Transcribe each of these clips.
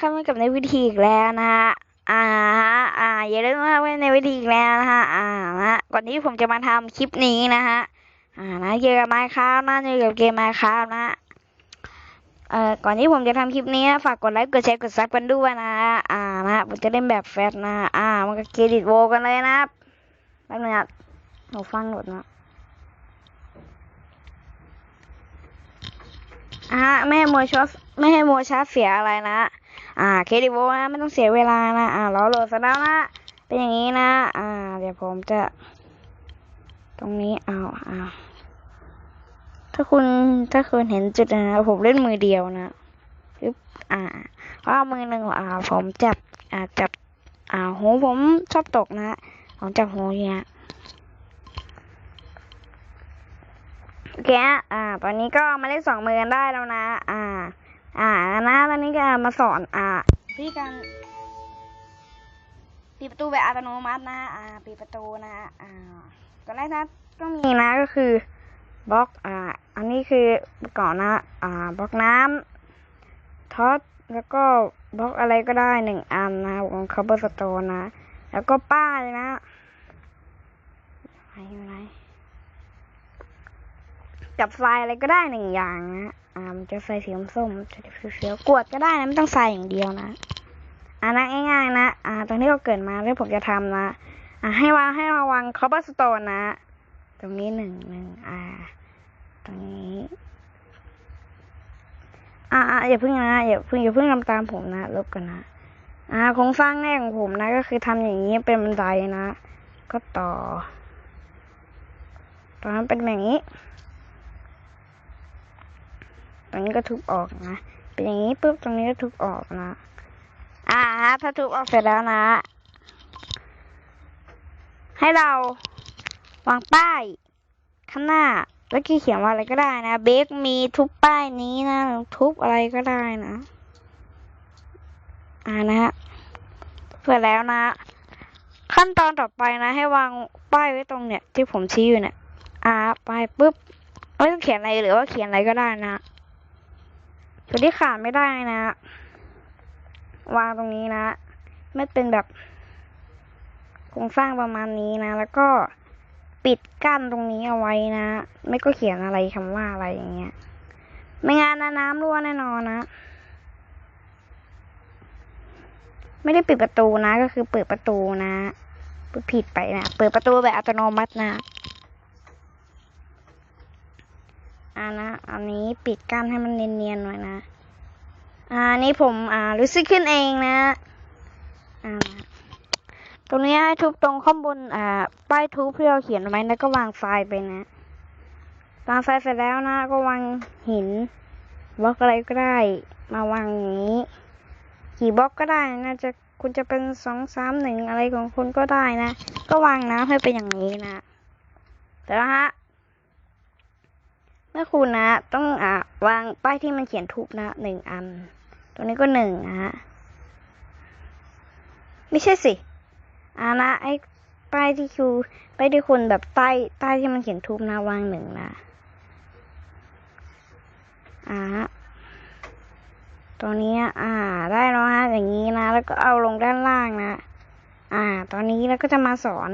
ครับมากับในวิธีอีกแล้วนะฮะอ่าฮะอ่าอย่าลืมว่าในวิธีอีกแล้วนะฮะอ่านะก่อนที่ผมจะมาทำคลิปนี้นะฮะอ่านะเกี่ยวกับไมค์ครับนะเกี่ยวกับเกมไมค์ครับนะเอ่อก่อนที่ผมจะทำคลิปนี้นะฝากกดไลค์กดแชร์กดซับกันด้วยนะอ่านะผมจะเล่นแบบแฟตนะอ่ามันก็เครดิตโวกันเลยนะครับแป๊บนึงนะหนูฟังหมดนะอ่าไม่ให้โมวชอไม่ให้โมวชาเสียอะไรนะ อ่าเครดิตโวนะไม่ต้องเสียเวลานะ อ่ารอโหลดซะแล้วนะ เป็นอย่างนี้นะ อ่า เดี๋ยวผมจะ ตรงนี้เอาอ่าถ้าคุณถ้าคุณเห็นจุดนะผมเล่นมือเดียวนะปึ๊บอ่าเพราะว่ามือหนึ่งอ่า ผมจับ อ่าจับ อ่าหูผมชอบตกนะผมจับหูอย่างเงี้ยโอเคฮะอ่า ตอนนี้ก็มาเล่นสองมือกันได้แล้วนะ อ่า อ่านะตอนนี้ก็มาสอนอ่าวิธีการปิดประตูแบบอัตโนมัตินะอ่าปิดประตูนะอ่าตอนแรกนะก็มีนะก็คือบล็อกอ่า อันนี้คือก่อนนะ อ่าบล็อกน้ำท็อตแล้วก็บล็อกอะไรก็ได้หนึ่งอันนะของคาร์บอนสโตนนะ แล้วก็ป้ายนะไหนอยู่ไหนจับไฟอะไรก็ได้หนึ่งอย่างนะ อ่ามันจะใส่สีส้มจะเขียวๆกวดก็ได้นะไม่ต้องใส่อย่างเดียวนะอ่านะง่าย ๆ นะอ่าตรงที่เราเกิดมาที่ผมจะทำนะอ่าให้วางให้ราวางคอปเปอร์สโตนนะ ตรงนี้หนึ่งหนึ่งอ่า ตรงนี้อ่าอ่าอย่าเพิ่งนะอย่าเพิ่งอย่าเพิ่งทำตามผมนะลบกันนะอ่าโครงสร้างแรกของผมนะ ก็คือทำอย่างนี้เป็นบันไดนะ ก็ต่อ ตอนนั้นเป็นแบบนี้ รงนี้ก็ทุบออกนะ เป็นอย่างนี้ปุ๊บตรงนี้ก็ทุบออกนะ อ่าฮะถ้าทุบออกเสร็จแล้วนะ ให้เราวางป้ายข้างหน้า แล้วก็เขียนว่าอะไรก็ได้นะ เบคมีทุบป้ายนี้นะ ทุบอะไรก็ได้นะ อ่านะฮะเสร็จแล้วนะ ขั้นตอนต่อไปนะ ให้วางป้ายไว้ตรงเนี่ย ที่ผมชี้อยู่เนี่ย อ่าป้ายปุ๊บไม่ต้องเขียนอะไรหรือว่าเขียนอะไรก็ได้นะ ส่วนที่ขาดไม่ได้นะ วางตรงนี้นะ ไม่เป็นแบบโครงสร้างประมาณนี้นะ แล้วก็ปิดกั้นตรงนี้เอาไว้นะ ไม่ก็เขียนอะไรคำว่าอะไรอย่างเงี้ย ไม่งั้นนะน้ำรั่วแน่นอนนะ ไม่ได้ปิดประตูนะ ก็คือเปิดประตูนะผิดไปนะ เปิดประตูแบบอัตโนมัตินะ อ่านะ อันนี้ปิดกั้นให้มันเนียนๆหน่อยนะ อ่านี่ผมอ่ารู้สึกขึ้นเองนะอ่าตรงนี้ให้ทุบตรงข้างบนอ่าป้ายทุบที่เราเขียนไว้แล้วก็วางไฟล์ไปนะ วางไฟล์เสร็จแล้วนะ ก็วางหินบล็อกอะไรก็ได้ มาวางอย่างนี้ กี่บล็อกก็ได้นะจะคุณจะเป็นสองสามหนึ่งอะไรของคุณก็ได้นะ ก็วางน้ำให้เป็นอย่างนี้นะแต่ละฮะ เมื่อคุณนะ ต้องอ่าวางป้ายที่มันเขียนทุบนะหนึ่งอัน ตรงนี้ก็หนึ่งนะฮะไม่ใช่สิอ่านะไอ้ป้ายที่คิวป้ายที่คุณแบบใต้ใต้ที่มันเขียนทุบนะวางหนึ่งนะอ่าฮะตรงนี้อ่า ได้แล้วฮะอย่างนี้นะ แล้วก็เอาลงด้านล่างนะ อ่า ตอนนี้แล้วก็จะมาสอน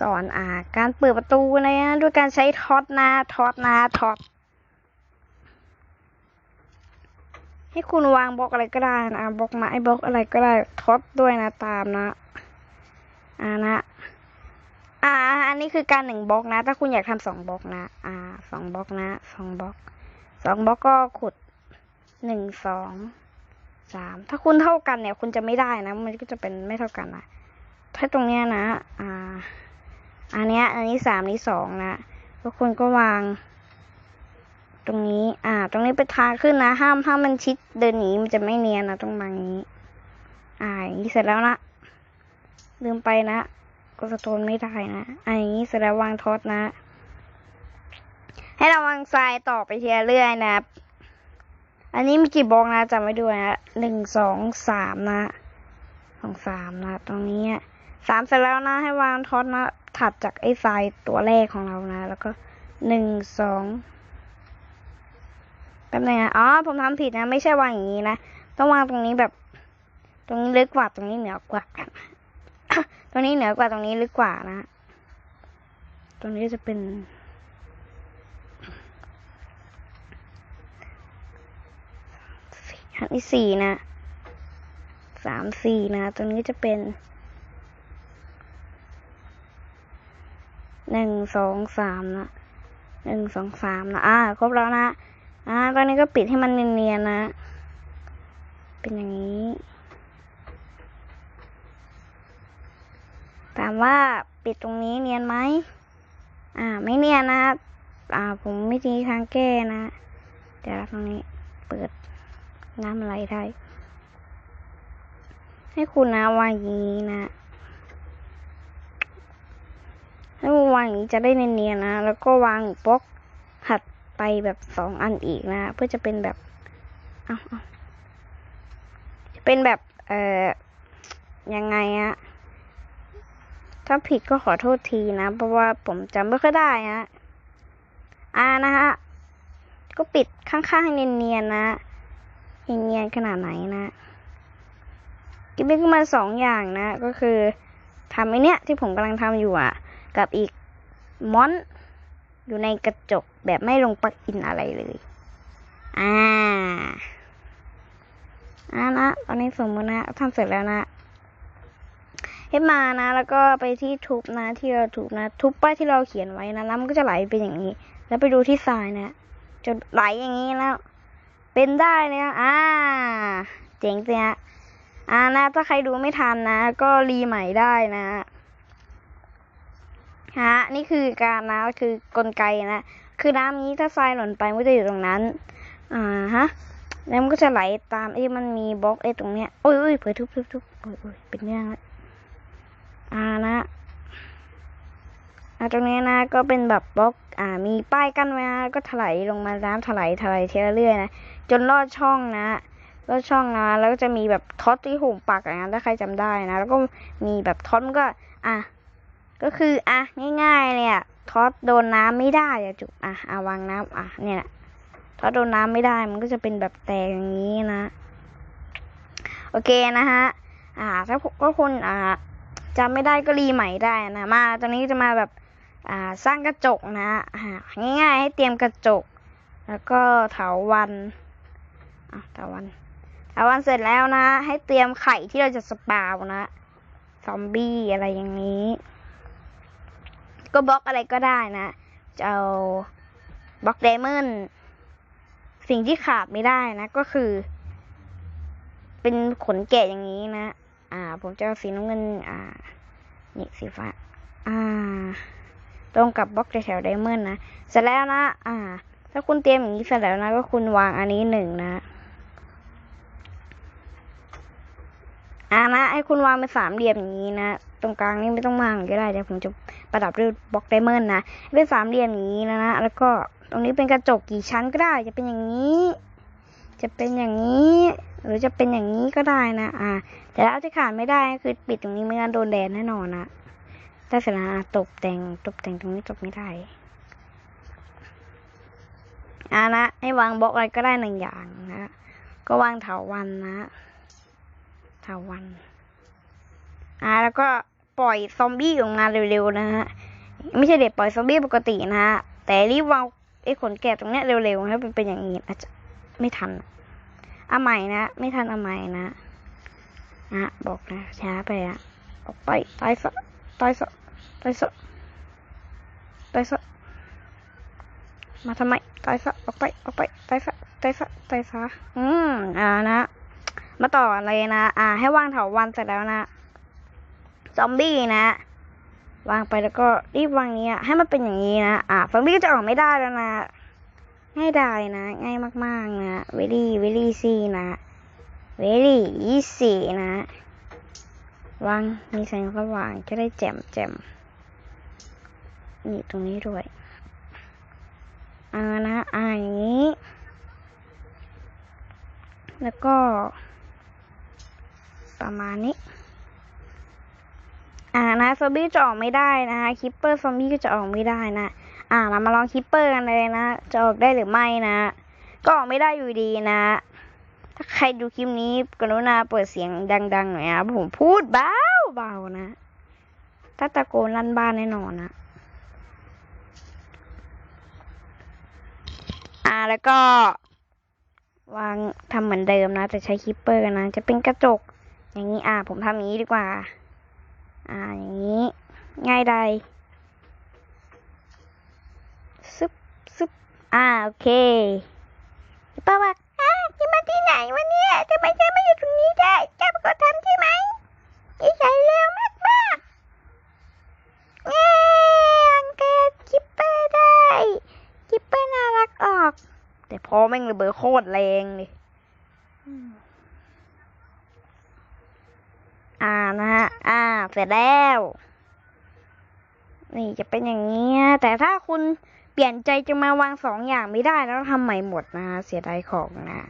สอนอ่า การเปิดประตูนะด้วยการใช้ท็อตนะท็อตนะท็อตให้คุณวางบล็อกอะไรก็ได้นะบล็อกไม้บล็อกอะไรก็ได้ท็อตด้วยนะตามนะอ่านะอ่า อันนี้คือการหนึ่งบล็อกนะ ถ้าคุณอยากทำสองบล็อกนะ อ่าสองบล็อกนะสองบล็อกสองบล็อกก็ขุดหนึ่งสองสามถ้าคุณเท่ากันเนี่ย คุณจะไม่ได้นะ มันก็จะเป็นไม่เท่ากันนะถ้าตรงเนี้ยนะ อ่า อันเนี้ย อันนี้สามนี้สองนะทุกคนก็วาง ตรงนี้ อ่า ตรงนี้เป็นทางขึ้นนะ ห้ามห้ามมันชิดเดินหนีมันจะไม่เนียนนะต้องวางนี้ อ่าอย่างนี้เสร็จแล้วนะลืมไปนะก็สะทนไม่ได้นะอ่าอย่างนี้เสร็จแล้ววางทอดนะ ให้เราวางทรายต่อไปทีละเรื่อยนะ อันนี้มีกี่บล็อกนะจำไว้ด้วยนะหนึ่งสองสามนะสองสามนะ ตรงนี้สามเสร็จแล้วนะ ให้วางท็อตนะ ถัดจากไอ้ทรายตัวแรกของเรานะ แล้วก็หนึ่งสองไปป๊บนึงนะอ๋อผมทำผิดนะ ไม่ใช่วางอย่างนี้นะ ต้องวางตรงนี้แบบ ตรงนี้ลึกกว่าตรงนี้เหนือกว่าตรงนี้เหนือกว่าตรงนี้ลึกกว่านะตรงนี้จะเป็นอันที่สี่นะสามสี่นะ ตรงนี้จะเป็น หนึ่งสองสามนะหนึ่งสองสามนะอ่าครบแล้วนะอ่าตอนนี้ก็ปิดให้มันเนียนๆนะ เป็นอย่างนี้ ถามว่าปิดตรงนี้เนียนไหมอ่า ไม่เนียนนะอ่า ผมไม่มีทางแก้นะเดี๋ยวตรงนี้เปิดน้ำอะไรได้ ให้คุณนะวางอย่างนี้นะ ให้มันวางอย่างนี้จะได้เนียนๆนะ แล้วก็วางบล็อกหัดไปแบบสองอันอีกนะ เพื่อจะเป็นแบบเอาเอาจะเป็นแบบ เอ่อ ยังไงอะถ้าผิดก็ขอโทษทีนะ เพราะว่าผมจำไม่ค่อยได้ฮะอ่านะฮะ ก็ปิดข้างๆเนียนๆนะ เนียนๆขนาดไหนนะกินไปขึ้นมาสองอย่างนะ ก็คือทำไอเนี้ยที่ผมกำลังทำอยู่อะ กับอีกมอน อยู่ในกระจกแบบไม่ลงปลักอินอะไรเลย อ่าอ่านะตอนนี้สมมตินะทำเสร็จแล้วนะให้มานะ แล้วก็ไปที่ทุบนะที่เราทุบนะ ทุบป้ายที่เราเขียนไว้นะแล้วมันก็จะไหลเป็นอย่างนี้ แล้วไปดูที่ทรายนะจะไหลอย่างนี้แล้ว เป็นได้เลยนะอ่า เจ๋งจริงฮะอ่านะถ้าใครดูไม่ทันนะ ก็รีใหม่ได้นะ ฮะนี่คือการนะคือกลไกนะคือน้ำนี้ถ้าทรายหล่นไปมันจะอยู่ตรงนั้น อ่าฮะแล้วมันก็จะไหลตามไอ้มันมีบล็อกไอ้ตรงเนี้ยโอ้ยโอ้ยเผยทุบทุบทุบโอ้ยโอ้ยเป็นเรื่องละอ่านะอ่าตรงนี้นะก็เป็นแบบบล็อกอ่ามีป้ายกั้นไว้นะก็ถลายลงมาน้ำถลายถลายเทเรื่อยนะจนลอดช่องนะลอดช่องนะแล้วก็จะมีแบบท็อตที่หูปากอย่างนั้นถ้าใครจำได้นะ แล้วก็มีแบบท็อตมันก็ อะ ก็คืออะง่ายๆเนี่ยท็อตโดนน้ำไม่ได้อะจุอะเอาวางน้ำอะเนี่ยแหละท็อตโดนน้ำไม่ได้มันก็จะเป็นแบบแตกอย่างนี้นะ โอเคนะฮะอ่าถ้าก็คุณอ่าจำไม่ได้ก็รีใหม่ได้นะมาตรงนี้จะมาแบบอ่าสร้างกระจกนะอ่าง่ายๆให้เตรียมกระจก แล้วก็เถาวันอะเถาวันเถาวันเสร็จแล้วนะ ให้เตรียมไข่ที่เราจะสปาวนะซอมบี้อะไรอย่างนี้ ก็บล็อกอะไรก็ได้นะจะเอาบล็อกไดมอนด์สิ่งที่ขาดไม่ได้นะก็คือ เป็นขนแกะอย่างนี้นะ อ่า ผมจะเอาสีน้ำเงิน อ่า นี่สีฟ้า อ่า ตรงกับบล็อกแถวไดมอนด์นะ เสร็จแล้วนะ อ่า ถ้าคุณเตรียมอย่างนี้เสร็จแล้วนะ ก็คุณวางอันนี้หนึ่งนะอ่านะให้คุณวางเป็นสามเหลี่ยมอย่างนี้นะ ตรงกลางนี่ไม่ต้องวางก็ได้เดี๋ยวผมจะ ประดับด้วยบล็อกไดมอนด์นะ เป็นสามเหลี่ยมอย่างนี้นะนะ แล้วก็ตรงนี้เป็นกระจกกี่ชั้นก็ได้ จะเป็นอย่างนี้ จะเป็นอย่างนี้ หรือจะเป็นอย่างนี้ก็ได้นะ อ่า แต่แล้วที่ขาดไม่ได้คือปิดตรงนี้ไม่งั้นโดนแดดแน่นอนนะถ้าเสร็จแล้วอะตกแต่งตกแต่งตรงนี้ตกไม่ได้อ่านะให้วางบล็อกอะไรก็ได้หนึ่งอย่างนะ ก็วางเถาวันนะเถาวันอ่าแล้วก็ ปล่อยซอมบี้ออกมาเร็วๆนะฮะไม่ใช่เด็กปล่อยซอมบี้ปกตินะฮะแต่รีบวางไอ้ขนแกะตรงเนี้ยเร็วๆให้มันเป็นอย่างนี้อาจจะไม่ทันเอาใหม่นะไม่ทันเอาใหม่นะนะบอกนะช้าไปอะออกไปตายซะตายซะตายซะตายซะมาทำไมตายซะออกไปออกไปตายซะตายซะตายซะอืมอ่านะมาต่อเลยนะ อ่า ให้วางเถาวันเสร็จแล้วนะ ซอมบี้นะ วางไปแล้วก็รีบวางนี้อะให้มันเป็นอย่างนี้นะ อ่าซอมบี้ก็จะออกไม่ได้แล้วนะ ง่ายได้นะ ง่ายมากๆนะ very very easy นะ very easy นะ วางมีแสงสว่างจะได้แจ่มแจ่มนี่ตรงนี้ด้วยอ่านะอ่าอย่างนี้ แล้วก็ประมาณนี้ อ่านะซอมบี้จะออกไม่ได้นะคะคิปเปอร์ซอมบี้ก็จะออกไม่ได้นะ อ่าเรามาลองคิปเปอร์กันเลยนะ จะออกได้หรือไม่นะ ก็ออกไม่ได้อยู่ดีนะ ถ้าใครดูคลิปนี้กรุณาเปิดเสียงดังๆหน่อยนะผมพูดเบาเบาๆนะถ้าตะโกนลั่นบ้านแน่นอนนะอ่าแล้วก็ วางทำเหมือนเดิมนะ แต่ใช้คิปเปอร์นะ จะเป็นกระจก อย่างนี้อ่าผมทำอย่างนี้ดีกว่า อ่าอย่างนี้ ง่ายใดซึบซึบอ่าโอเคป้าว่าอ่าจะมาที่ไหนวะเนี่ยทำไมจะมาอยู่ตรงนี้ได้เจ้าก็ทำใช่ไหมที่ใช้เร็วมากมากเงี้ยงแกคิปเปอร์ได้คิปเปอร์น่ารักออก แต่พอแม่งระเบิดโคตรแรงเลยอืมอ่านะฮะ อ่าเสร็จแล้ว นี่จะเป็นอย่างนี้ แต่ถ้าคุณเปลี่ยนใจจะมาวางสองอย่างไม่ได้แล้วทำใหม่หมดนะ เสียดายของนะ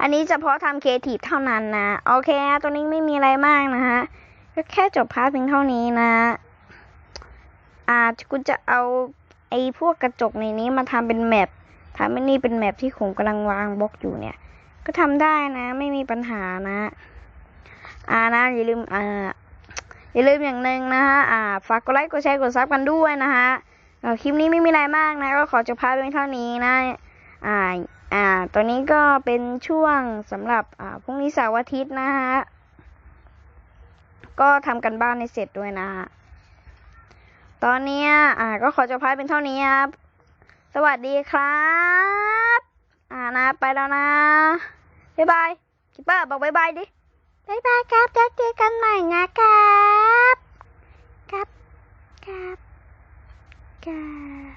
อันนี้เฉพาะทำเคทีฟเท่านั้นนะ โอเคตัวนี้ไม่มีอะไรมากนะฮะก็แค่จบพาร์ทเพียงเท่านี้นะ อาจคุณจะเอาไอ้พวกกระจกในนี้มาทำเป็นแมปทำให้นี่เป็นแมปที่ผมกำลังวางบล็อกอยู่เนี่ย ก็ทำได้นะ ไม่มีปัญหานะ อ่านะอย่าลืมอ่าอย่าลืมอย่างหนึ่งนะฮะอ่าฝากกดไลค์กดแชร์กดซับกันด้วยนะฮะคลิปนี้ไม่มีอะไรมากนะ ก็ขอจบพาร์ทเพียงเท่านี้นะ อ่าอ่าตอนนี้ก็เป็นช่วงสำหรับอ่าพรุ่งนี้เสาร์อาทิตย์นะฮะก็ทำกันบ้านในเสร็จด้วยนะฮะตอนเนี้อ่าก็ขอจบพาร์ทเป็นเท่านี้ครับ สวัสดีครับ อ่านะไปแล้วนะบ๊ายบายคิปเปอร์บอกบ๊ายบายดิ บ๊ายบายครับแล้วเจอกันใหม่นะครับครับครับครับ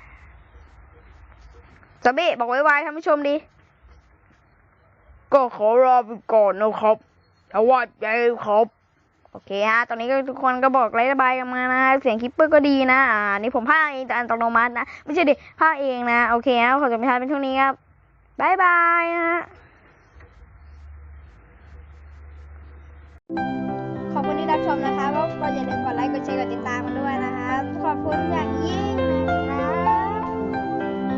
สบีบอกบ๊ายบายท่านผู้ชมดิ ก็ขอลาไปก่อนนะครับสวัสดีครับ โอเคฮะ ตอนนี้ก็ทุกคนก็บอกไลฟ์บายกันมานะ เสียงคิปเปอร์ก็ดีนะ อ่า นี่ผมพากเองแต่อัตโนมัตินะ ไม่ใช่ดิพากเองนะ โอเคนะขอจบไปทานเป็นเท่านี้ครับ บ๊ายบายนะ ก็อย่าลืมกดไลค์ กดแชร์ กดติดตามกันด้วยนะคะ ขอบคุณอย่างยิ่ง